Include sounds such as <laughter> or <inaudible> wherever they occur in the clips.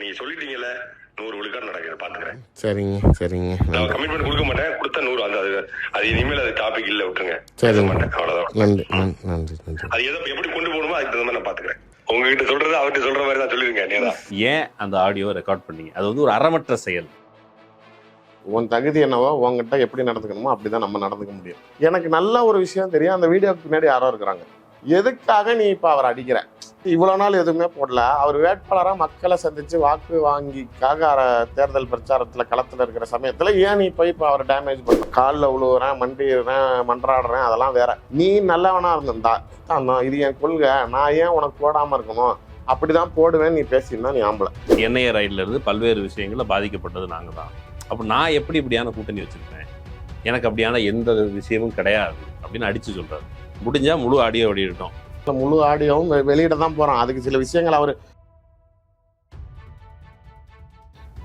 நீங்க சொல்லிட்டீங்கல்ல நூறு விழுக்காடு நடக்குது பாத்துக்கிறேன். சரிங்க சரிங்க நான் கமிட்மெண்ட் கொடுக்க மாட்டேன் கொடுத்தா நூறு அந்த அது அது இனிமேல் அது டாபிக் இல்ல விட்டுருங்க. சரிங்க. மாட்டேன் அவ்வளவுதான். நன்றி நன்றி அது எதை எப்படி கொண்டு போகணுமோ அதுக்கு தகுந்த மாதிரி நான் பாத்துக்கிறேன். உங்ககிட்ட சொல்றது அவர்கிட்ட சொல்ற மாதிரி தான் சொல்லிருங்க நேரம் ஏன் அந்த ஆடியோ ரெக்கார்ட் பண்ணீங்க? அது வந்து ஒரு அறமற்ற செயல். உன் தகுதி என்னவோ உன்கிட்ட எப்படி நடந்துக்கணுமோ அப்படிதான் நம்ம நடந்துக்க முடியும். எனக்கு நல்ல ஒரு விஷயம் தெரியும் அந்த வீடியோக்கு பின்னாடி யாரோ இருக்கிறாங்க. எதுக்காக நீ இப்ப அவர் அடிக்கிற? இவ்வளோ நாள் எதுவுமே போடல. அவர் வேட்பாளராக மக்களை சந்தித்து வாக்கு வாங்கிக்காக தேர்தல் பிரச்சாரத்தில் களத்தில் இருக்கிற சமயத்தில் ஏன் நீ போய் இப்போ அவர் டேமேஜ் பண்ண? காலில் உழுவுறேன் மண்டிடுறேன் மன்றாடுறேன் அதெல்லாம் வேற. நீ நல்லவனாக இருந்திருந்தா தான் இது என் கொள்கை. நான் ஏன் உனக்கு போடாமல் இருக்கணும்? அப்படிதான் போடுவேன் நீ பேசியிருந்தா நீ ஆம்பளை. என்ஐஏ ரைட்ல இருந்து பல்வேறு விஷயங்களில் பாதிக்கப்பட்டது நாங்கள் தான் அப்போ நான் எப்படி இப்படியான கூட்டணி வச்சுருக்கேன் எனக்கு அப்படியான எந்த விஷயமும் கிடையாது அப்படின்னு அடித்து சொல்கிறார் முடிஞ்சால் முழு ஆடியோ வெளியிட்டோம் முழு ஆடியோவும் வெளியிட தான் போறோம் அதுக்கு சில விஷயங்கள் அவர்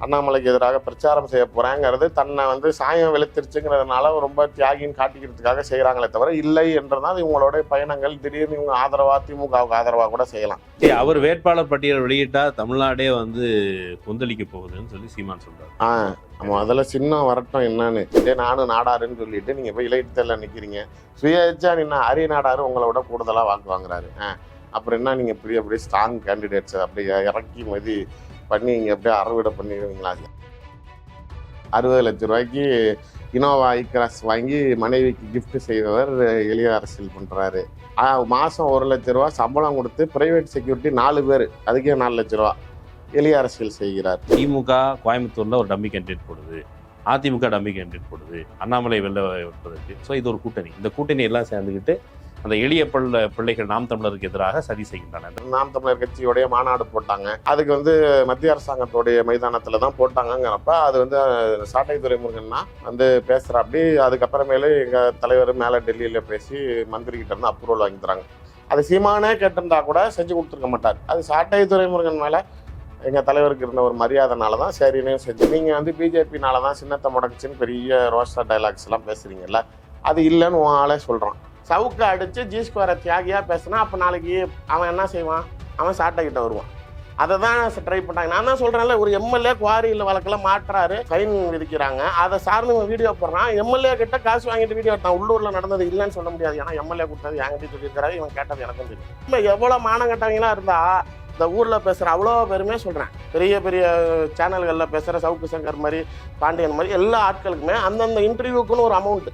அண்ணாமலைக்கு எதிராக பிரச்சாரம் செய்ய போறாங்கிறது தன்னை வந்து சாயம் வெளுத்திருச்சுங்கிறதுனால ரொம்ப தியாகின்னு காட்டிக்கிறதுக்காக செய்யறாங்களே தவிர இல்லை என்றதான் இவங்களோட பயணங்கள். திடீர்னு இவங்க ஆதரவா திமுகவுக்கு ஆதரவா கூட செய்யலாம். அவர் வேட்பாளர் பட்டியல் வெளியிட்டா தமிழ்நாடே வந்து கொந்தளிக்க போகுதுன்னு சொல்லி சீமான் சொல்றாரு. ஆ நம்ம அதில் சின்னம் வரட்டும் என்னன்னு. இதே நானும் நாடாருன்னு சொல்லிட்டு நீங்க போய் இலைத்தேர்ல நிக்கிறீங்க. சுயேச்சா நின்னா அரிய நாடாரு உங்களை விட கூடுதலா வாக்கு வாங்குறாரு. ஆ அப்புறம் என்ன நீங்க இப்படி அப்படியே ஸ்ட்ராங் கேண்டிடேட்ஸ் அப்படியே இறக்கி மதி பண்ணி இங்கே அப்படியே அறுவடை பண்ணிடுவீங்களா? அறுபது லட்ச ரூபாய்க்கு இனோவா ஐ கிராஸ் வாங்கி மனைவிக்கு கிஃப்ட் செய்தவர் எளிய அரசியல் பண்ணுறாரு மாதம் ஒரு லட்ச ரூபா சம்பளம் கொடுத்து பிரைவேட் செக்யூரிட்டி நாலு பேர். அதுக்கே நாலு லட்ச ரூபா. எளிய அரசியல் செய்கிறார். திமுக கோயம்புத்தூரில் ஒரு டம்மி கேண்டிடேட் போடுது. அதிமுக டம்மி கேண்டிடேட் போடுது. அண்ணாமலை வெளில வைப்பதற்கு ஸோ இது ஒரு கூட்டணி. இந்த கூட்டணி எல்லாம் சேர்ந்துக்கிட்டு அந்த எளிய பிள்ளைகள் நாம் தமிழருக்கு எதிராக சதி செய்கின்றன. நாம் தமிழர் கட்சியோடைய மாநாடு போட்டாங்க. அதுக்கு வந்து மத்திய அரசாங்கத்தோடைய மைதானத்தில் தான் போட்டாங்கங்கிறப்ப அது வந்து சாட்டை துரைமுருகன்னா வந்து பேசுகிறாப்படி அப்படி எங்கள் தலைவர் மேலே டெல்லியில் பேசி மந்திரிகிட்ட இருந்து அப்ரூவல் வாங்கி தராங்க அது சீமானே கேட்டிருந்தா கூட செஞ்சு கொடுத்துருக்க மாட்டார். அது சாட்டை துறைமுருகன் மேலே எங்கள் தலைவருக்கு இருந்த ஒரு மரியாதைனால தான் சரின்னு செஞ்சு நீங்கள் வந்து பிஜேபினால தான் சின்னத்தை முடக்குச்சின்னு பெரிய ரோஸ்டா டைலாக்ஸ்லாம் பேசுகிறீங்கல்ல அது இல்லைன்னு உன் ஆளே சொல்கிறான் சவுக்கு அடித்து ஜி ஸ்கொயரை தியாகியாக பேசினா அப்போ நாளைக்கு அவன் என்ன செய்வான்? அவன் சாட்டை கிட்ட வருவான். அதை தான் ட்ரை பண்ணாங்க நான் தான் சொல்கிறேன்ல ஒரு எம்எல்ஏ குவாரியில் வழக்கில் மாட்டுறாரு ஃபைன் விதிக்கிறாங்க. அதை சார்ந்து வீடியோ போடுறான். எம்எல்ஏ கிட்ட காசு வாங்கிட்டு வீடியோ எடுத்தான். உள்ளூரில் நடந்தது இல்லைன்னு சொல்ல முடியாது. ஏன்னா எம்எல்ஏ கொடுத்தது என்கிட்ட சொல்லியிருக்காரு இவன் கேட்டது எனக்கும் தெரியும். இல்லை எவ்வளோ மானம் கட்டவங்களா இருந்தால் இந்த ஊரில் பேசுகிற அவ்வளோ பேருமே சொல்கிறேன் பெரிய பெரிய சேனல்களில் பேசுகிற சவுக்கு சங்கர் மாதிரி பாண்டியன் மாதிரி எல்லா ஆட்களுக்குமே அந்தந்த இன்டர்வியூக்குன்னு ஒரு அமௌண்ட்டு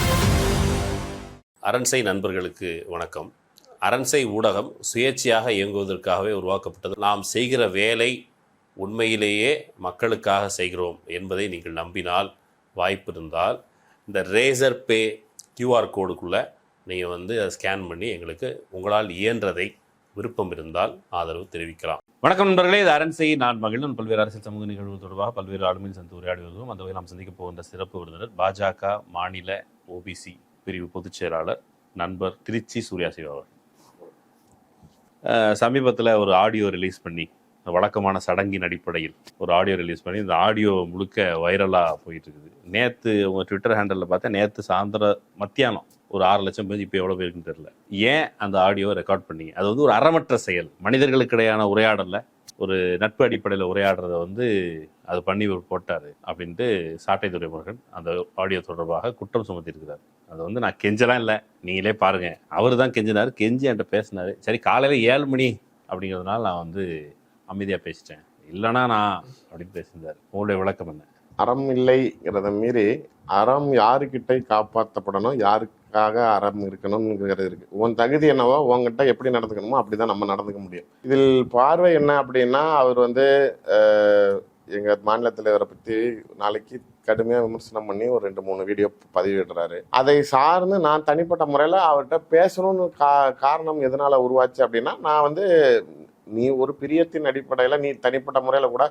அரண்சை நண்பர்களுக்கு வணக்கம். அரண்சை ஊடகம் சுயேட்சையாக இயங்குவதற்காகவே உருவாக்கப்பட்டது. நாம் செய்கிற வேலை உண்மையிலேயே மக்களுக்காக செய்கிறோம் என்பதை நீங்கள் நம்பினால் வாய்ப்பு இருந்தால் இந்த ரேசர் பே கியூஆர் கோடுக்குள்ளே நீங்கள் வந்து அதை ஸ்கேன் பண்ணி எங்களுக்கு உங்களால் இயன்றதை விருப்பம் இருந்தால் ஆதரவு தெரிவிக்கலாம். வணக்கம் நண்பர்களே இது அரண்சை நான் மகிழ்ந்து பல்வேறு அரசியல் சமூக நிகழ்வு தொடர்பாக பல்வேறு ஆளுமையில் சந்தித்து உரையாடி வருவோம் அந்த வகையில் நாம் சந்திக்க போகின்ற சிறப்பு விருந்தினர் பாஜக மாநில ஓபிசி பிரிவு பொதுச் செயலாளர் நண்பர் திருச்சி சூர்யா சிவா அவர் சமீபத்தில் ஒரு ஆடியோ ரிலீஸ் பண்ணி வழக்கமான சடங்கின் அடிப்படையில் ஒரு ஆடியோ ரிலீஸ் பண்ணி இந்த ஆடியோ முழுக்க வைரலாக போயிட்டு இருக்குது நேற்று உங்கள் ட்விட்டர் ஹேண்டலில் பார்த்தா நேற்று சாயந்தரம் மத்தியானம் ஒரு ஆறு லட்சம் பேர் இப்போ எவ்வளோ பேருக்குன்னு தெரில ஏன் அந்த ஆடியோவை ரெக்கார்ட் பண்ணி அது வந்து ஒரு அறமற்ற செயல். மனிதர்களுக்கிடையான உரையாடலில். ஒரு நட்பு அடிப்படையில் உரையாடுறத வந்து அது பண்ணி இவர் போட்டார் அப்படின்ட்டு சாட்டை துறைமுருகன் அந்த ஆடியோ தொடர்பாக குற்றம் சுமத்தியிருக்கிறார். அதை வந்து நான் கெஞ்சலாம் இல்லை. நீங்களே பாருங்க. அவர் தான் கெஞ்சினார். கெஞ்சி என்கிட்ட பேசினார். சரி காலையில் ஏழு மணி அப்படிங்கிறதுனால நான் வந்து அமைதியாக பேசிட்டேன். இல்லைனா நான் அப்படின்னு பேசியிருந்தார். உங்களுடைய விளக்கம் என்ன? அறம் இல்லைங்கிறத மீறி அறம் யாருக்கிட்ட காப்பாற்றப்படணும் யாருக்காக அறம் இருக்கணும்ங்கிறது இருக்கு. உன் தகுதி என்னவோ உன்கிட்ட எப்படி நடந்துக்கணுமோ அப்படிதான் நம்ம நடந்துக்க முடியும். இதில் பார்வை என்ன அப்படின்னா அவர் வந்து எங்கள் எங்க மாநில தலைவரை பத்தி நாளைக்கு கடுமையா விமர்சனம் பண்ணி ஒரு ரெண்டு மூணு வீடியோ பதிவிடுறாரு. அதை சார்ந்து நான் தனிப்பட்ட முறையில் அவர்கிட்ட பேசணும்னு கா காரணம் எதனால உருவாச்சு அப்படின்னா நான் வந்து நீ ஒரு பிரியத்தின் அடிப்படையில் நீ தனிப்பட்ட முறையில் கூட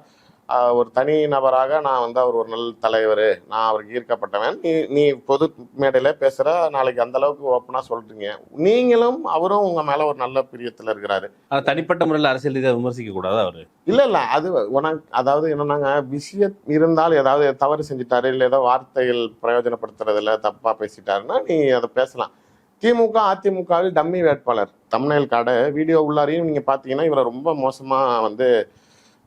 ஒரு தனி நபராக நான் வந்து அவர் ஒரு நல்ல தலைவர். நான் அவருக்கு ஈர்க்கப்பட்டவன். நீ நீ பொது மேடையில் பேசுகிற நாளைக்கு அந்த அளவுக்கு ஓப்பனாக சொல்றீங்க. நீங்களும் அவரும் உங்கள் மேலே ஒரு நல்ல பிரியத்தில் இருக்கிறாரு. தனிப்பட்ட முறையில் அரசியல் ரீதியாக விமர்சிக்க கூடாது அவரு? இல்ல இல்ல. அது உனக்கு அதாவது என்னன்னாங்க விஷயம் இருந்தால் ஏதாவது தவறு செஞ்சுட்டாரு இல்ல ஏதோ வார்த்தைகள் பிரயோஜனப்படுத்துறதுல தப்பா பேசிட்டாருன்னா நீ அதை பேசலாம். திமுக அதிமுகவில் டம்மி வேட்பாளர். தமிழ்நெல் காடை வீடியோ உள்ளாரையும் நீங்க பாத்தீங்கன்னா இவரை ரொம்ப மோசமா வந்து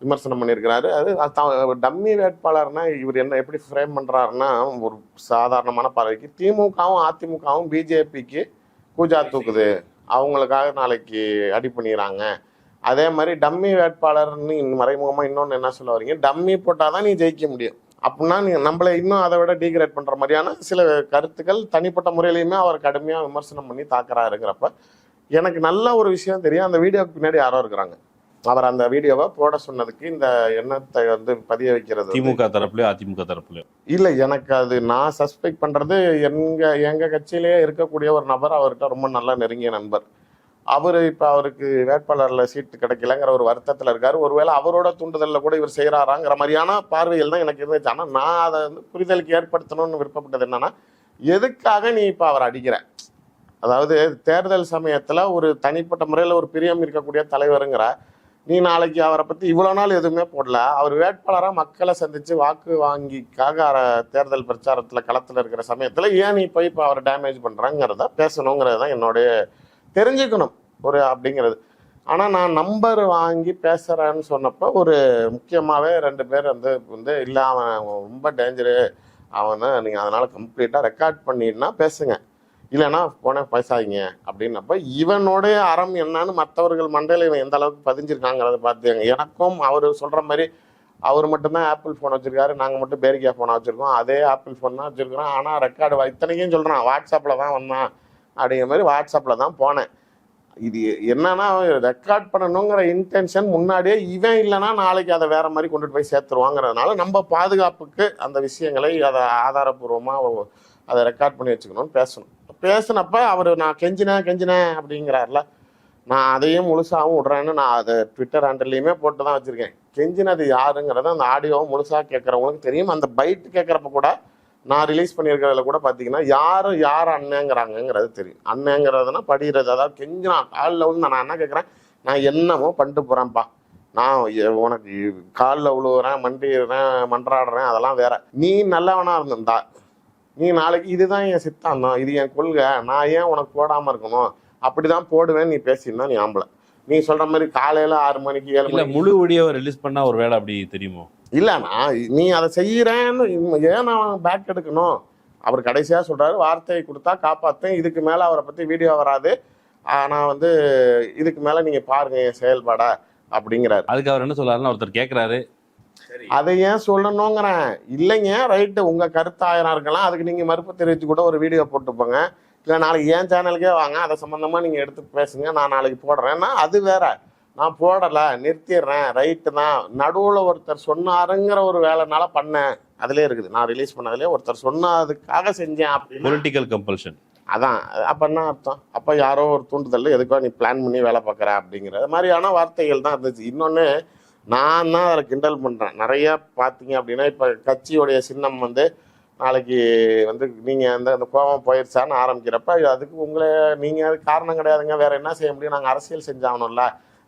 விமர்சனம் பண்ணியிருக்கிறாரு. அது டம்மி வேட்பாளர்னா இவர் என்ன எப்படி ஃப்ரேம் பண்ணுறாருன்னா ஒரு சாதாரணமான பறவைக்கு திமுகவும் அதிமுகவும் பிஜேபிக்கு கூஜா தூக்குது. அவங்களுக்காக நாளைக்கு அடி பண்ணிடுறாங்க. அதே மாதிரி டம்மி வேட்பாளர்னு மறைமுகமாக இன்னொன்று என்ன சொல்ல வரீங்க? டம்மி போட்டால் தான் நீ ஜெயிக்க முடியும். அப்படின்னா நீ நம்மளை இன்னும் அதை விட டீக்ரேட் பண்ணுற மாதிரியான சில கருத்துக்கள் தனிப்பட்ட முறையிலையுமே அவர் கடுமையாக விமர்சனம் பண்ணி தாக்குறாருங்கிறப்ப எனக்கு நல்ல ஒரு விஷயம் தெரியும். அந்த வீடியோக்கு பின்னாடி யாரோ இருக்கிறாங்க. அவர் அந்த வீடியோவை போட சொன்னதுக்கு இந்த எண்ணத்தை வந்து பதிய வைக்கிறது திமுக தரப்புலயோ அதிமுக தரப்புலயோ? இல்ல எனக்கு அது நான் சஸ்பெக்ட் பண்றது எங்க எங்க கட்சியிலேயே இருக்கக்கூடிய ஒரு நபர் அவர்கிட்ட ரொம்ப நல்ல நெருங்கிய நண்பர். அவரு இப்ப அவருக்கு வேட்பாளர்ல சீட்டு கிடைக்கலங்கிற ஒரு வருத்தத்துல இருக்காரு. ஒருவேளை அவரோட தூண்டுதல்ல கூட இவர் செய்யறாராங்கிற மாதிரியான பார்வைகள் தான் எனக்கு இருந்துச்சு. ஆனா நான் அதை வந்து புரிதலுக்கு ஏற்படுத்தணும்னு விருப்பப்பட்டது என்னன்னா எதுக்காக நீ இப்ப அவர் அடிக்கிற? அதாவது தேர்தல் சமயத்துல ஒரு தனிப்பட்ட முறையில ஒரு பிரியம் இருக்கக்கூடிய தலைவருங்கிற நீ நாளைக்கு அவரை பற்றி இவ்வளோ நாள் எதுவுமே போடல. அவர் வேட்பாளராக மக்களை சந்தித்து வாக்கு வாங்கிக்காக தேர்தல் பிரச்சாரத்தில் களத்தில் இருக்கிற சமயத்தில் ஏன் நீ போய் இப்போ அவரை டேமேஜ் பண்ணுறாங்கிறத பேசணுங்கிறது தான் என்னுடைய தெரிஞ்சுக்கணும். ஒரு அப்படிங்கிறது. ஆனால் நான் நம்பர் வாங்கி பேசுகிறேன்னு சொன்னப்போ ஒரு முக்கியமாகவே ரெண்டு பேர் வந்து வந்து இல்லை அவன் ரொம்ப டேஞ்சரு அவனை நீங்கள் அதனால் கம்ப்ளீட்டாக ரெக்கார்ட் பண்ணினா பேசுங்க. இல்லைன்னா போன பேசாதீங்க அப்படின்னப்ப இவனுடைய அறம் என்னன்னு மற்றவர்கள் மண்டையில் இவன் எந்த அளவுக்கு பதிஞ்சிருக்காங்கிறத பார்த்துங்க எனக்கும் அவர் சொல்கிற மாதிரி அவர் மட்டும்தான் ஆப்பிள் ஃபோன் வச்சுருக்காரு நாங்கள் மட்டும் பேரிக்கா ஃபோனை வச்சுருக்கோம். அதே ஆப்பிள் ஃபோன் தான் வச்சுருக்கிறோம். ஆனால் ரெக்கார்டு இத்தனைக்கும் சொல்கிறான் வாட்ஸ்அப்பில் தான் வந்தான் அப்படிங்கிற மாதிரி வாட்ஸ்அப்பில் தான் போனேன். இது என்னன்னா ரெக்கார்ட் பண்ணணுங்கிற இன்டென்ஷன் முன்னாடியே இவன் இல்லைன்னா நாளைக்கு அதை வேற மாதிரி கொண்டுட்டு போய் சேர்த்துருவாங்கிறதுனால நம்ம பாதுகாப்புக்கு அந்த விஷயங்களை அதை ஆதாரபூர்வமாக அதை ரெக்கார்ட் பண்ணி வச்சுக்கணும்னு பேசணும். பேசினப்ப அவர் நான் கெஞ்சினேன் கெஞ்சினேன் அப்படிங்கிறாருல. நான் அதையும் முழுசாகவும் விடுறேன்னு நான் அதை ட்விட்டர் ஹேண்டல்லையுமே போட்டு தான் வச்சுருக்கேன். கெஞ்சினது யாருங்கிறத அந்த ஆடியோவும் முழுசாக கேட்குறவங்களுக்கு தெரியும். அந்த பைட் கேட்குறப்ப கூட நான் ரிலீஸ் பண்ணியிருக்கிறதுல கூட பார்த்தீங்கன்னா யார் யார் அண்ணங்கிறாங்கங்கிறது தெரியும். அண்ணங்கிறதுனா படிக்கிறது அதாவது கெஞ்சினா காலில் வந்து நான் என்ன கேட்குறேன்? நான் என்னமோ பண்ணிட்டு போகிறேன்ப்பா நான் எ- உனக்கு காலில் உழுவுறேன் மண்டிடுறேன் மன்றாடுறேன் அதெல்லாம் வேற. நீ நல்லவனா இருந்திருந்தா நீ நாளைக்கு இதுதான் என் சித்தாந்தம் இது என் கொள்கை நான் ஏன் உனக்கு போடாம இருக்கணும்? அப்படிதான் போடுவேன் நீ பேசியிருந்தா நீ ஆம்பளை. நீ சொல்ற மாதிரி காலையில ஆறு மணிக்கு ஏழு மணிக்கு முழு வீடியோ ரிலீஸ் பண்ணா ஒரு வேளை அப்படி தெரியுமோ? இல்லண்ணா நீ அதை செய்யறேன்னு ஏன் நான் பேக் எடுக்கணும்? அவர் கடைசியா சொல்றாரு வார்த்தையை கொடுத்தா காப்பாத்தேன் இதுக்கு மேல அவரை பத்தி வீடியோ வராது. ஆனா வந்து இதுக்கு மேல நீங்க பாருங்க என் செயல்பாட அப்படிங்கிறாரு. அதுக்கு அவர் என்ன சொல்றாருன்னா ஒருத்தர் கேக்குறாரு அதை ஏன் சொல்லணுங்கிறேன். இல்லைங்க ரைட்டு உங்க கருத்து ஆயிரம் இருக்கலாம். அதுக்கு நீங்க மறுப்பு தெரிவித்து கூட ஒரு வீடியோ போட்டுப்போங்க இல்லை நாளைக்கு என் சேனலுக்கே வாங்க. அதை சம்பந்தமா நீங்க எடுத்து பேசுங்க. நான் நாளைக்கு போடுறேன்னா அது வேற. நான் போடல நிறுத்திடுறேன். ரைட்டு தான். நடுவுல ஒருத்தர் சொன்னாருங்கிற ஒரு வேலைனால பண்ணேன். அதுலயே இருக்குது. நான் ரிலீஸ் பண்ணதுலயே ஒருத்தர் சொன்னதுக்காக செஞ்சேன் அப்படின்னு பொலிட்டிக்கல் கம்பல்ஷன் அதான். அப்ப என்ன அர்த்தம்? அப்ப யாரோ ஒரு தூண்டுதல் எதுக்கோ நீ பிளான் பண்ணி வேலை பார்க்குற? அப்படிங்கிற மாதிரியான வார்த்தைகள் தான் இருந்துச்சு. இன்னொன்னு நான் தான் அதில் கிண்டல் பண்ணுறேன் நிறைய பார்த்தீங்க அப்படின்னா இப்போ கட்சியுடைய சின்னம் வந்து நாளைக்கு வந்து நீங்கள் அந்த அந்த கோபம் போயிருச்சான்னு ஆரம்பிக்கிறப்ப அதுக்கு உங்களை நீங்கள் அதுக்கு காரணம் கிடையாதுங்க. வேறு என்ன செய்ய முடியும்? நாங்கள் அரசியல் செஞ்சாகணும்ல.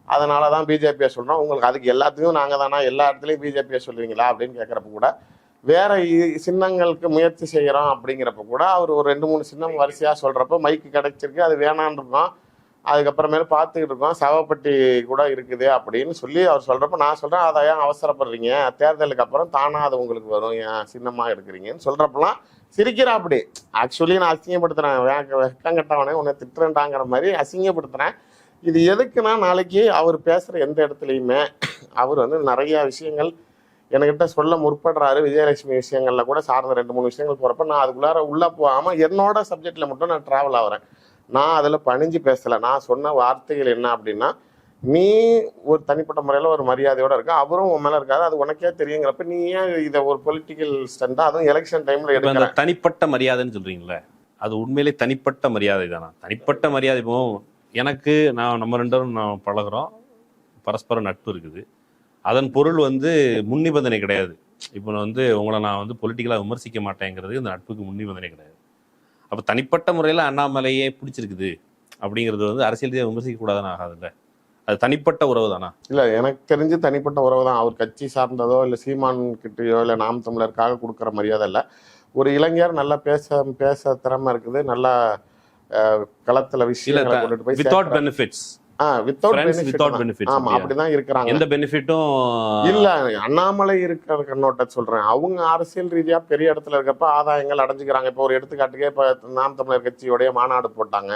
அதனால தான் பிஜேபியை சொல்கிறோம் உங்களுக்கு அதுக்கு எல்லாத்துக்கும் நாங்கள் தானா எல்லா இடத்துலையும் பிஜேபியை சொல்லுவீங்களா அப்படின்னு கேட்குறப்ப கூட வேறு இ- சின்னங்களுக்கு முயற்சி செய்கிறோம் அப்படிங்கிறப்ப கூட அவர் ஒரு ரெண்டு மூணு சின்னம் வரிசையாக சொல்கிறப்ப மைக்கு கிடைச்சிருக்கு அது வேணான்னு இருக்கோம். அதுக்கப்புறமேல பார்த்துக்கிட்டு இருக்கோம். சவப்பட்டி கூட இருக்குது அப்படின்னு சொல்லி அவர் சொல்கிறப்ப நான் சொல்கிறேன் அதை ஏன் அவசரப்படுறீங்க? தேர்தலுக்கு அப்புறம் தானாக அது உங்களுக்கு வரும். ஏன் சின்னமாக எடுக்கிறீங்கன்னு? சொல்கிறப்பெல்லாம் சிரிக்கிறா அப்படி ஆக்சுவலி நான் அசிங்கப்படுத்துகிறேன் வெக்கம் கட்டவனே உன்னை திட்டுறேன்டாங்கிற மாதிரி அசிங்கப்படுத்துகிறேன் இது எதுக்குன்னா நாளைக்கு அவர் பேசுகிற எந்த இடத்துலையுமே அவர் வந்து நிறையா விஷயங்கள் என்கிட்ட சொல்ல முற்படுறாரு. விஜயலட்சுமி விஷயங்களில் கூட சார்ந்த ரெண்டு மூணு விஷயங்கள் போகிறப்ப நான் அதுக்குள்ளார உள்ளே போகாமல் என்னோட சப்ஜெக்டில் மட்டும் நான் ட்ராவல் ஆகுறேன். நான் அதுல பணிஞ்சு பேசல. நான் சொன்ன வார்த்தைகள் என்ன அப்படின்னா நீ ஒரு தனிப்பட்ட முறையில ஒரு மரியாதையோட இருக்க. அவரும் உன் மேல இருக்காரு. அது உனக்கே தெரியுங்கிறப்ப நீ ஏன் இதை ஒரு பொலிட்டிக்கல் ஸ்டண்டா அதுவும் எலெக்ஷன் டைம்ல எடுக்கிற? தனிப்பட்ட மரியாதைன்னு சொல்றீங்களே அது உண்மையிலே தனிப்பட்ட மரியாதை தானா? தனிப்பட்ட மரியாதை இப்போ எனக்கு நான் நம்ம ரெண்டு பேரும் நான் பழகுறோம். பரஸ்பர நட்பு இருக்குது. அதன் பொருள் வந்து முன் நிபந்தனை கிடையாது. இப்போ நான் வந்து உங்களை நான் வந்து பொலிட்டிக்கலாக விமர்சிக்க மாட்டேங்கிறது இந்த நட்புக்கு முன் நிபந்தனை கிடையாது. அப்போ தனிப்பட்ட முறையில் அண்ணாமலையே பிடிச்சிருக்குது அப்படிங்கிறது வந்து அரசியல் ரீதியாக விமர்சிக்க கூடாதுன்னு ஆகாதுல்ல. அது தனிப்பட்ட உறவு தானா? இல்ல எனக்கு தெரிஞ்சு தனிப்பட்ட உறவு தான். அவர் கட்சி சார்ந்ததோ இல்ல சீமான் கிட்டயோ இல்ல நாம் தமிழருக்காக கொடுக்குற மரியாதை இல்ல. ஒரு இளைஞர் நல்லா பேச பேச திறமை இருக்குது. நல்லா களத்துல போய் வித்தவுட் பெனிஃபிட்ஸ் ஆ without Friends benefit without benefits ஆமா? அப்படிதான் இருக்கிறாங்க. எந்த பெனிஃபிட்டும் இல்ல அண்ணாமலை இருக்கிற கண்ணோட்ட சொல்றேன். அவங்க அரசியல் ரீதியா பெரிய இடத்துல இருக்கப்ப ஆதாயங்கள் அடைஞ்சுக்கிறாங்க. இப்போ ஒரு எடுத்துக்காட்டுக்கே இப்ப நாம் தமிழர் கட்சியோடைய மாநாடு போட்டாங்க.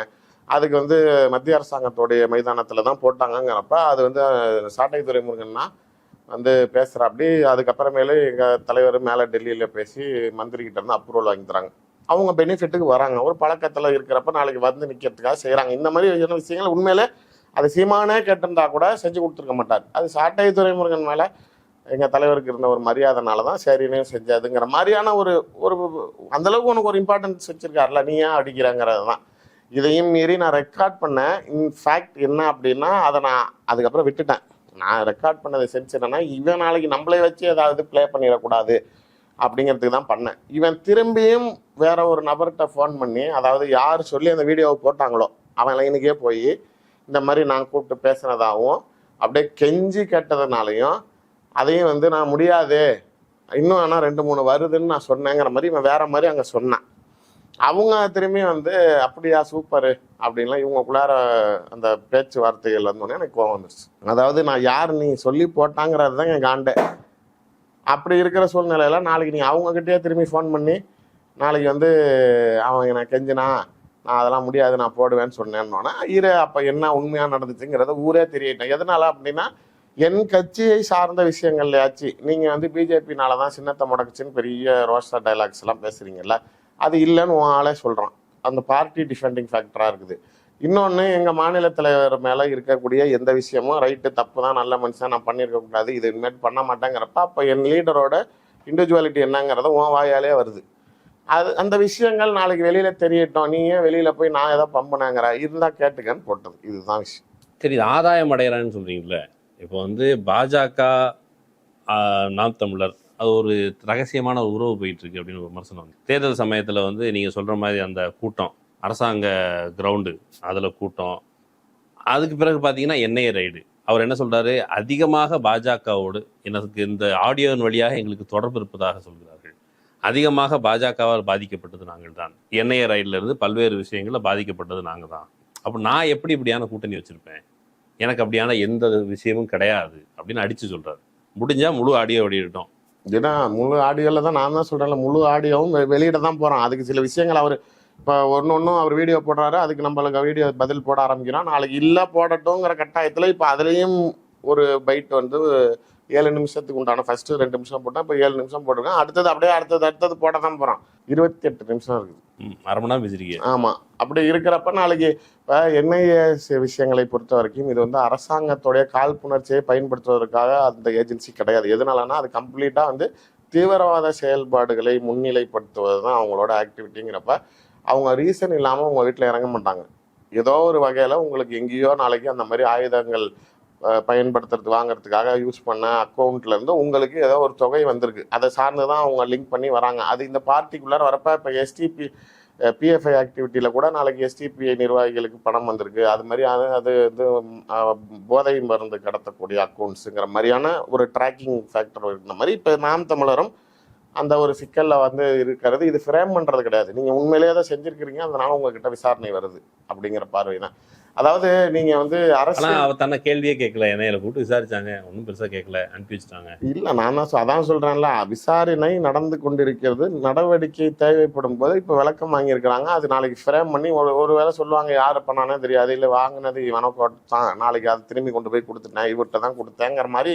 அதுக்கு வந்து மத்திய அரசாங்கத்தோடைய மைதானத்துல தான் போட்டாங்கங்கிறப்ப அது வந்து சாட்டை துறைமுருகன்னா வந்து பேசுற அப்படி அதுக்கப்புறமேலு எங்க தலைவர் மேல டெல்லியில பேசி மந்திரி கிட்ட இருந்து அப்ரூவல் வாங்கி தராங்க. அவங்க பெனிஃபிட்டுக்கு வராங்க. ஒரு பழக்கத்துல இருக்கிறப்ப நாளைக்கு வந்து நிக்கிறதுக்காக செய்றாங்க. இந்த மாதிரி என்ன விஷயங்கள் உண்மையிலே அது சீமானே கேட்டிருந்தா கூட செஞ்சு கொடுத்துருக்க மாட்டார். அது சாட்டை துறைமுருகன் மேலே எங்கள் தலைவருக்கு இருந்த ஒரு மரியாதைனால தான் சரின்னு செஞ்சதுங்கிற மாதிரியான ஒரு ஒரு அந்தளவுக்கு உனக்கு ஒரு இம்பார்ட்டன்ஸ் வச்சுருக்காருல நீ ஏன் அடிக்கிறங்கிறது தான். இதையும் மீறி நான் ரெக்கார்ட் பண்ணேன் இன்ஃபேக்ட் என்ன அப்படின்னா அதை நான் அதுக்கப்புறம் விட்டுட்டேன். நான் ரெக்கார்ட் பண்ணதை சென்ஸ் என்னென்னா இவன் நாளைக்கு நம்மளே வச்சு ஏதாவது ப்ளே பண்ணிடக்கூடாது அப்படிங்கிறதுக்கு தான் பண்ணேன். இவன் திரும்பியும் வேற ஒரு நபர்கிட்ட ஃபோன் பண்ணி அதாவது யார் சொல்லி அந்த வீடியோவை போட்டாங்களோ அவன் லைனுக்கே போய் இந்த மாதிரி நான் கூப்பிட்டு பேசினதாகவும் அப்படியே கெஞ்சி கேட்டதுனாலையும் அதையும் வந்து நான் முடியாது இன்னும் ஆனால் ரெண்டு மூணு வருதுன்னு நான் சொன்னேங்கிற மாதிரி இவன் வேற மாதிரி அங்கே சொன்னான். அவங்க திரும்பி வந்து அப்படியா சூப்பரு அப்படின்லாம் இவங்களுக்குள்ளார அந்த பேச்சுவார்த்தைகள் வந்தோடனே எனக்கு கோவம் வந்துருச்சு. அதாவது நான் யார் நீ சொல்லி போட்டாங்கிறது தான் என் காண்டே. அப்படி இருக்கிற சூழ்நிலையில நாளைக்கு நீ அவங்கக்கிட்டே திரும்பி ஃபோன் பண்ணி நாளைக்கு வந்து அவன் நான் கெஞ்சினா நான் அதெல்லாம் முடியாது நான் போடுவேன்னு சொன்னேன்னோன்னா இரு அப்போ என்ன உண்மையாக நடந்துச்சுங்கிறத ஊரே தெரியட்டேன் எதனால அப்படின்னா என் கட்சியை சார்ந்த விஷயங்கள்லயாச்சு நீங்கள் வந்து பிஜேபினால தான் சின்னத்தை முடக்குச்சின்னு பெரிய ரோஸ்டா டைலாக்ஸ் எல்லாம் பேசுறீங்கல்ல அது இல்லைன்னு உன் ஆளே சொல்கிறான் அந்த பார்ட்டி டிஃபெண்டிங் ஃபேக்டராக இருக்குது. இன்னொன்று எங்கள் மாநில தலைவர் மேலே இருக்கக்கூடிய எந்த விஷயமும் ரைட்டு தப்பு தான் நல்ல மனுஷன் நான் பண்ணியிருக்க கூடாது இது இனிமேல் பண்ண மாட்டேங்கிறப்ப அப்போ என் லீடரோட இண்டிவிஜுவாலிட்டி என்னங்கிறத உன் வாயாலே வருது. அது அந்த விஷயங்கள் நாளைக்கு வெளியில தெரியட்டும். நீ ஏன் வெளியில போய் நான் ஏதோ பம்பினாங்கிற. இருந்தா கேட்டுக்கன்னு போட்டது. இதுதான் விஷயம். சரி இது ஆதாயம் அடைகிறான்னு சொல்றீங்கல்ல. இப்போ வந்து பாஜக நாம் தமிழர் அது ஒரு ரகசியமான ஒரு உறவு போயிட்டு இருக்கு அப்படின்னு ஒரு விமர்சனம். வந்து தேர்தல் சமயத்தில் வந்து நீங்கள் சொல்ற மாதிரி அந்த கூட்டம் அரசாங்க கிரவுண்டு அதில் கூட்டம். அதுக்கு பிறகு பார்த்தீங்கன்னா என்ஐஏ ரைடு அவர் என்ன சொல்கிறாரு அதிகமாக பாஜகவோடு எனக்கு இந்த ஆடியோவின் வழியாக எங்களுக்கு தொடர்பு இருப்பதாக சொல்கிறார். அதிகமாக பாஜகவால் பாதிக்கப்பட்டது நாங்கள் தான். என்ஐஏ ரயிலிருந்து இருந்து பல்வேறு விஷயங்களில் பாதிக்கப்பட்டது நாங்கள் தான். அப்போ நான் எப்படி இப்படியான கூட்டணி வச்சுருப்பேன்? எனக்கு அப்படியான எந்த விஷயமும் கிடையாது அப்படின்னு அடித்து சொல்கிறாரு முடிஞ்சால் முழு ஆடியோ வெளியிட்டோம் ஏன்னா முழு ஆடியோவில் தான் நான் தான் சொல்கிறேன் முழு ஆடியோவும் வெளியிட தான் போகிறோம் அதுக்கு சில விஷயங்கள் அவர் இப்போ ஒன்று ஒன்றும் அவர் வீடியோ போடுறாரு அதுக்கு நம்மளுக்கு வீடியோ பதில் போட ஆரம்பிக்கிறோம். நாளைக்கு இல்லை போடட்டுங்கிற கட்டாயத்தில் இப்போ அதுலேயும் ஒரு பைட் வந்து ஏழு நிமிஷத்துக்கு உண்டான ஃபர்ஸ்ட் ரெண்டு நிமிஷம் போட்டால் இப்போ ஏழு நிமிஷம் போட்டிருக்கேன். அடுத்தது அப்படியே அடுத்தது அடுத்தது போட தான் போகிறோம் இருபத்தி எட்டு நிமிஷம் இருக்குது. ம், அரை மணி நேரம் பேசிருக்கீங்க ஆமா. அப்படி இருக்கிறப்ப நாளைக்கு இப்போ என்ஐஏ விஷயங்களை பொறுத்த வரைக்கும் இது வந்து அரசாங்கத்துடைய காழ்ப்புணர்ச்சியை பயன்படுத்துவதற்காக அந்த ஏஜென்சி கிடையாது. எதனாலனா அது கம்ப்ளீட்டா வந்து தீவிரவாத செயல்பாடுகளை முன்னிலைப்படுத்துவது தான் அவங்களோட ஆக்டிவிட்டிங்கிறப்ப அவங்க ரீசன் இல்லாம உங்க வீட்டில் இறங்க மாட்டாங்க. ஏதோ ஒரு வகையில உங்களுக்கு எங்கேயோ நாளைக்கு அந்த மாதிரி ஆயுதங்கள் பயன்படுத்துறது வாங்குறதுக்காக யூஸ் பண்ண அக்கௌண்ட்ல இருந்து உங்களுக்கு ஏதோ ஒரு தொகை வந்திருக்கு. அதை சார்ந்து தான் அவங்க லிங்க் பண்ணி வராங்க. அது இந்த பார்ட்டிகுலர் வரப்ப இப்போ எஸ்டிபி பிஎஃப்ஐ ஆக்டிவிட்டியில் கூட நாளைக்கு எஸ்டிபிஐ நிர்வாகிகளுக்கு பணம் வந்திருக்கு. அது மாதிரி அது அது வந்து போதை மருந்து கடத்தக்கூடிய அக்கௌண்ட்ஸுங்கிற மாதிரியான ஒரு ட்ராக்கிங் ஃபேக்டர் இருக்கிற மாதிரி இப்போ நாம் தமிழரும் அந்த ஒரு சிக்கலில் வந்து இருக்கிறது. இது ஃப்ரேம் பண்ணுறது கிடையாது. நீங்கள் உண்மையிலேயே அதை செஞ்சிருக்கிறீங்க. அதனால உங்ககிட்ட விசாரணை வருது அப்படிங்கிற பார்வை தான் அதாவது நீங்க வந்து அரசு அவ தன்னை கேள்வியே கேட்கல என்னையில கூப்பிட்டு விசாரிச்சாங்க. ஒன்றும் பெருசா கேட்கல அனுப்பி வச்சுட்டாங்க. இல்ல நான் தான் அதான் சொல்றேன்ல. விசாரணை நடந்து கொண்டிருக்கிறது. நடவடிக்கை தேவைப்படும் போது இப்ப விளக்கம் வாங்கியிருக்கிறாங்க. அது நாளைக்கு ஃப்ரேம் பண்ணி ஒரு ஒரு வேளை சொல்லுவாங்க யாரு பண்ணானே தெரியாது. இல்ல வாங்கினது இவனை கொடுத்தான் நாளைக்கு அதை திரும்பி கொண்டு போய் கொடுத்துட்டேன். இவர்கிட்ட தான் கொடுத்தேங்கிற மாதிரி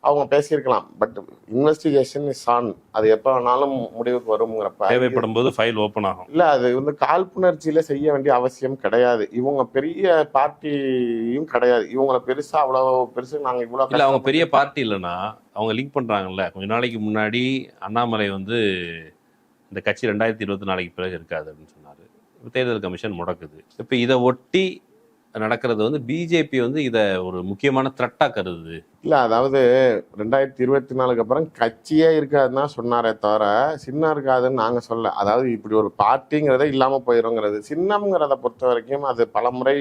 அவங்க பேசியிருக்கலாம். பட் இன்வெஸ்டிகேஷன் இஸ் ஆன் அது எப்ப வேணாலும் முடிவுக்கு வருங்கிறப்ப தேவைப்படும் போது ஃபைல் ஓப்பன் ஆகும். இல்ல அது வந்து காழ்ப்புணர்ச்சியில செய்ய வேண்டிய அவசியம் கிடையாது. இவங்க பெரிய பார்ட்டியும் கிடையாது. இவங்களை பெருசா அவ்வளவு பெருசு நாங்க இவ்வளவு இல்ல அவங்க பெரிய பார்ட்டி இல்லைன்னா அவங்க லிங்க் பண்றாங்கல்ல. கொஞ்ச நாளைக்கு முன்னாடி அண்ணாமலை வந்து இந்த கட்சி ரெண்டாயிரத்தி இருபத்தி நாளைக்கு பிறகு இருக்காது அப்படின்னு சொன்னாரு. தேர்தல் கமிஷன் முடக்குது. இப்ப இதை ஒட்டி நடக்கிறது வந்து பிஜேபி வந்து இதை ஒரு முக்கியமான த்ரெட்டாக கருது இல்லை அதாவது ரெண்டாயிரத்தி இருபத்தி நாலுக்கு அப்புறம் கட்சியே இருக்காதுன்னு தான் சொன்னாரே தவிர சின்னம் இருக்காதுன்னு நாங்கள் சொல்ல அதாவது இப்படி ஒரு பார்ட்டிங்கிறதே இல்லாமல் போயிருங்கிறது. சின்னம்ங்கிறத பொறுத்த வரைக்கும் அது பலமுறை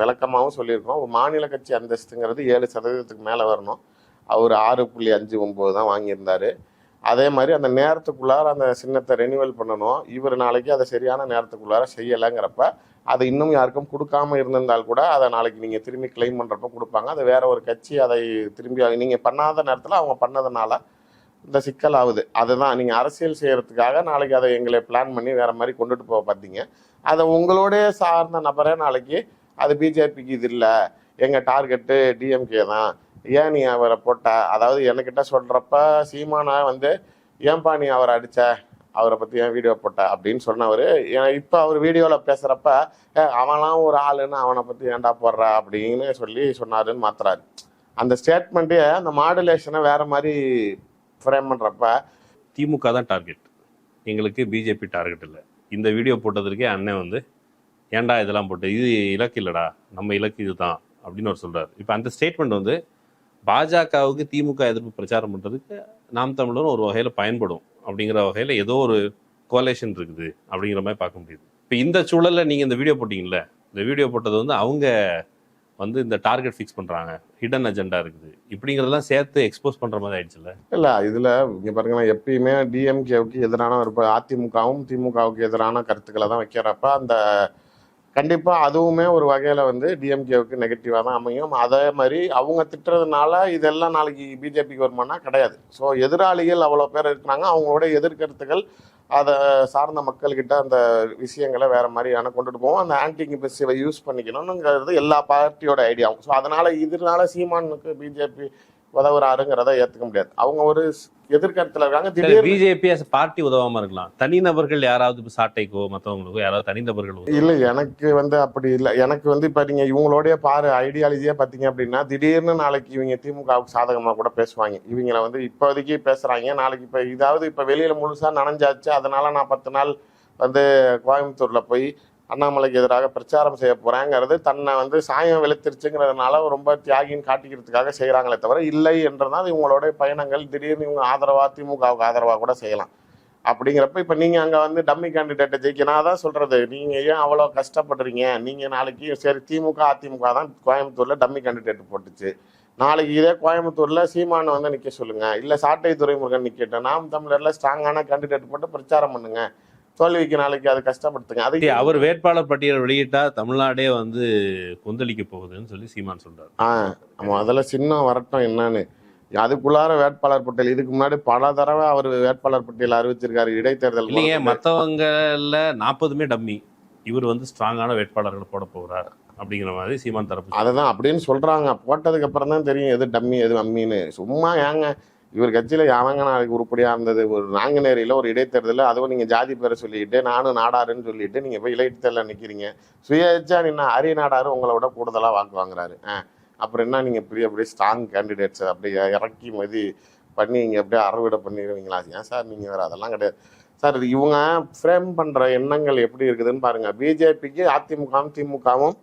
விளக்கமாகவும் சொல்லியிருக்கோம். ஒரு மாநில கட்சி அந்தஸ்துங்கிறது ஏழு சதவீதத்துக்கு மேலே வரணும். அவர் ஆறு புள்ளி அஞ்சு ஒம்பது தான் வாங்கியிருந்தார். அதே மாதிரி அந்த நேரத்துக்குள்ளார அந்த சின்னத்தை ரெனிவல் பண்ணணும். இவர் நாளைக்கு அதை சரியான நேரத்துக்குள்ளார செய்யலைங்கிறப்ப அது இன்னும் யாருக்கும் கொடுக்காம இருந்திருந்தால் கூட அதை நாளைக்கு நீங்கள் திரும்பி கிளைம் பண்ணுறப்ப கொடுப்பாங்க. அது வேற ஒரு கட்சி அதை திரும்பி நீங்கள் பண்ணாத நேரத்தில் அவங்க பண்ணதுனால இந்த சிக்கல் ஆகுது. அதுதான். நீங்கள் அரசியல் செய்யறதுக்காக நாளைக்கு அதை எங்களை பிளான் பண்ணி வேற மாதிரி கொண்டுட்டு போக பார்த்தீங்க அதை உங்களோடய சார்ந்த நபரே நாளைக்கு அது பிஜேபிக்கு இது இல்லை. எங்கள் டார்கெட்டு டிஎம்கே தான். ஏன் நீ அவரை போட்ட? அதாவது என்கிட்ட சொல்கிறப்ப சீமானா வந்து ஏன்பா நீ அவரை அடித்த அவரை பற்றி ஏன் வீடியோ போட்ட அப்படின்னு சொன்னவர் இப்போ அவர் வீடியோவில் பேசுகிறப்ப அவனாம் ஒரு ஆளுன்னு அவனை பற்றி ஏன்டா போடுற? அப்படின்னு சொல்லி சொன்னாருன்னு மாத்துறாரு. அந்த ஸ்டேட்மெண்ட்டே அந்த மாடுலேஷனை வேற மாதிரி ஃப்ரேம் பண்ணுறப்ப திமுக தான் டார்கெட் எங்களுக்கு பிஜேபி டார்கெட் இல்லை. இந்த வீடியோ போட்டதற்கே அண்ணன் வந்து ஏன்டா இதெல்லாம் போட்டு? இது இலக்கு இல்லைடா. நம்ம இலக்கு இதுதான். அப்படின்னு அவர் சொல்கிறார் இப்போ அந்த ஸ்டேட்மெண்ட் வந்து பாஜகவுக்கு திமுக எதிர்ப்பு பிரச்சாரம் பண்ணுறதுக்கு நாம் தமிழரும் ஒரு வகையில் பயன்படும். அப்படிங்கிற வகையில் ஏதோ ஒரு கோலேஷன் இருக்குது அப்படிங்கிற மாதிரி பார்க்க முடியுது. இப்போ இந்த சூழலில் நீங்கள் இந்த வீடியோ போட்டிங்கல்ல இந்த வீடியோ போட்டது வந்து அவங்க வந்து இந்த டார்கெட் ஃபிக்ஸ் பண்ணுறாங்க ஹிடன் அஜெண்டா இருக்குது. இப்படிங்கிறதெல்லாம் சேர்த்து எக்ஸ்போஸ் பண்ணுற மாதிரி ஆயிடுச்சுல்ல? இல்லை இதில் இங்கே பாருங்களாம் எப்பயுமே டிஎம்கேவுக்கு எதிரான ஒரு அதிமுகவும் திமுகவுக்கு எதிரான கருத்துக்களை தான் வைக்கிறப்ப அந்த கண்டிப்பாக அதுவுமே ஒரு வகையில் வந்து டிஎம்கேவுக்கு நெகட்டிவாக தான் அமையும். அதே மாதிரி அவங்க திட்டுறதுனால இதெல்லாம் நாளைக்கு பிஜேபிக்கு வருமானா கிடையாது. ஸோ எதிராளிகள் அவ்வளோ பேர் இருக்கிறாங்க. அவங்களோட எதிர்கருத்துக்கள் அதை சார்ந்த மக்கள்கிட்ட அந்த விஷயங்களை வேற மாதிரியான கொண்டுட்டு போவோம். அந்த ஆன்டி இங்கிபெசிவை யூஸ் பண்ணிக்கணும்ங்கிறது எல்லா பார்ட்டியோட ஐடியாவும் ஸோ அதனால் இதனால சீமானுக்கு பிஜேபி உதவுறாருங்கிறத ஏத்துக்க முடியாது. அவங்க ஒரு எதிர்கருத்துல இருக்காங்க திடீர்னு பிஜேபி பார்ட்டி உதவாம இருக்கலாம். தனிநபர்கள் யாராவது சாட்டைக்கோ மத்தவங்களுக்கோ யாராவது தனிநபர்கள் இல்ல எனக்கு வந்து அப்படி இல்ல. எனக்கு வந்து இப்ப நீங்க இவங்களோடய பாரு ஐடியாலஜியா பாத்தீங்க அப்படின்னா திடீர்னு நாளைக்கு இவங்க திமுகவுக்கு சாதகமா கூட பேசுவாங்க. இவங்கள வந்து இப்போதைக்கு பேசுறாங்க. நாளைக்கு இப்ப இதாவது இப்ப வெளியில முழுசா நனைஞ்சாச்சு. அதனால நான் பத்து நாள் வந்து கோயம்புத்தூர்ல போய் அண்ணாமலைக்கு எதிராக பிரச்சாரம் செய்ய போகிறாங்கிறது தன்னை வந்து சாயம் வெளுத்திருச்சுங்கிறதுனால ரொம்ப தியாகின்னு காட்டிக்கிறதுக்காக செய்கிறாங்களே தவிர இல்லை என்றதால் இவங்களுடைய பயணங்கள். திடீர்னு இவங்க ஆதரவாக திமுகவுக்கு ஆதரவாக கூட செய்யலாம். அப்படிங்கிறப்ப இப்போ நீங்கள் அங்கே வந்து டம்மி கேண்டிடேட்டை ஜெயிக்க தான் சொல்கிறது நீங்கள் ஏன் அவ்வளோ கஷ்டப்படுறீங்க? நீங்கள் நாளைக்கு சரி திமுக அதிமுக தான் கோயம்புத்தூரில் டம்மி கேண்டிடேட் போட்டுச்சு. நாளைக்கு இதே கோயம்புத்தூரில் சீமானை வந்து நிற்க சொல்லுங்கள் இல்லை சாட்டை துறைமுருகன் நிற்கட்டும் நாம் தமிழரில் ஸ்ட்ராங்கான கேண்டிடேட் போட்டு பிரச்சாரம் பண்ணுங்கள் தோல்விக்கு நாளைக்கு அது கஷ்டப்படுத்துங்க. அதுக்கு அவர் வேட்பாளர் பட்டியல் வெளியிட்டா தமிழ்நாடே வந்து கொந்தளிக்க போகுதுன்னு சொல்லி சீமான் சொல்றாரு. ஆ ஆமாம் அதில் சின்னம் வரட்டும் என்னன்னு. அதுக்குள்ளார வேட்பாளர் பட்டியல் இதுக்கு முன்னாடி பல தடவை அவர் வேட்பாளர் பட்டியல் அறிவிச்சிருக்காரு இடைத்தேர்தல் இல்லைங்க முதற்கொண்டு. மத்தவங்கல நாற்பதுமே டம்மி. இவர் வந்து ஸ்ட்ராங்கான வேட்பாளர்கள் போட போகிறார் அப்படிங்கிற மாதிரி சீமான் தரப்பு அதுதான் அப்படின்னு சொல்றாங்க. போட்டதுக்கு அப்புறம் தான் தெரியும் எது டம்மி எது அம்மின்னு. சும்மா ஏங்க இவர் கட்சியில யாவங்க நாளைக்கு உருப்படியாக இருந்தது. ஒரு நாங்குநேரியில் ஒரு இடைத்தேர்தலில் அதுவும் நீங்கள் ஜாதி பேரை சொல்லிட்டு நானும் நாடாருன்னு சொல்லிட்டு நீங்கள் போய் இடைத்தேர்தலில் நிற்கிறீங்க சுயேட்சா எச்சா நின்னா நாடாரு உங்களை விட கூடுதலாக வாக்கு வாங்குறாரு. ஆ, அப்புறம் என்ன நீங்கள் பெரிய அப்படியே ஸ்ட்ராங் கேண்டிடேட்ஸ் அப்படியே இறக்கி மதி பண்ணி நீங்கள் அப்படியே அறுவடை பண்ணிடுவீங்களா? ஏன் சார் நீங்கள் வேறு அதெல்லாம் கிடையாது. சார் இவங்க ஃப்ரேம் பண்ணுற எண்ணங்கள் எப்படி இருக்குதுன்னு பாருங்கள் பிஜேபிக்கு அதிமுகவும் திமுகவும்